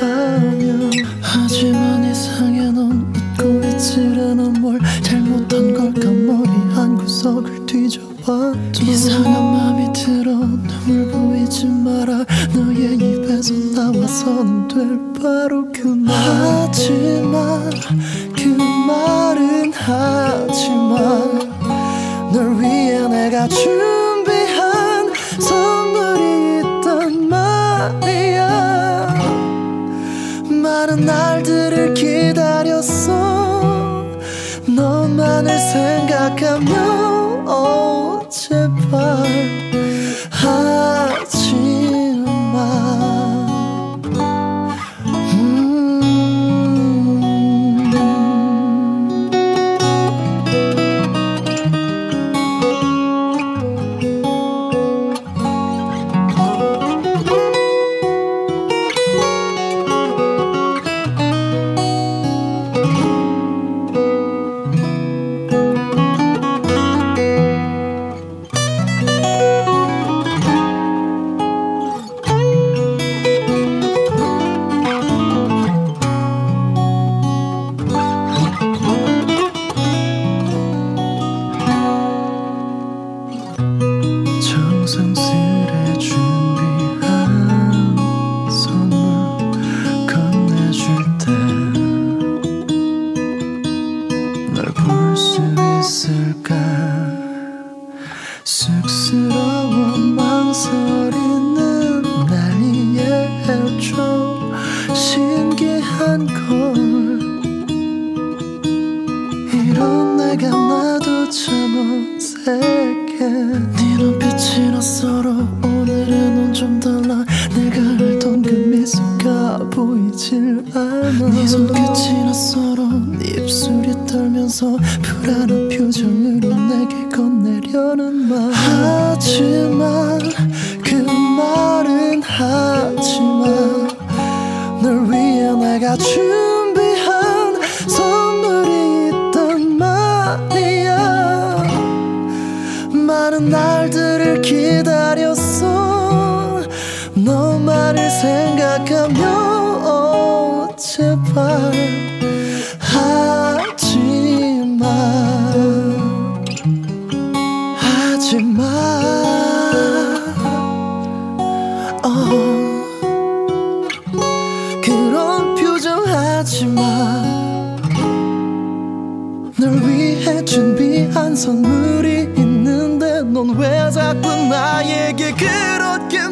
하며 하지만 이상해 넌 웃고 있질 않아 뭘 잘못한 걸까? 머리 한 구석을 뒤져봐도 이상한 맘이 들어. 눈물 보이지 마라. 너의 입에서 나와서는 될 바로 그말 하지마 그 말은 하지마 널 위해 내가 준비한 선물이 있단 말이야 많은 날들을 기다렸어. 너만을 생각하며 오 있을까? 쑥스러워 망설이는 날 이해해줘 신기한 걸. 이런 내가 나도 참 어색해. 네눈 네 손끝이 낯설어 네 입술이 떨면서 불안한 표정으로 내게 건네려는 말. 하지만 그 말은 하지만 널 위해 내가 준비한 선물이 있단 말이야. 많은 날들을 기다렸어. 너만을 생각하며 오, 제발 하지마 하지마 어. 그런 표정 하지마 널 위해 준비한 선물이 있는데 넌 왜 자꾸 나에게 그렇게 해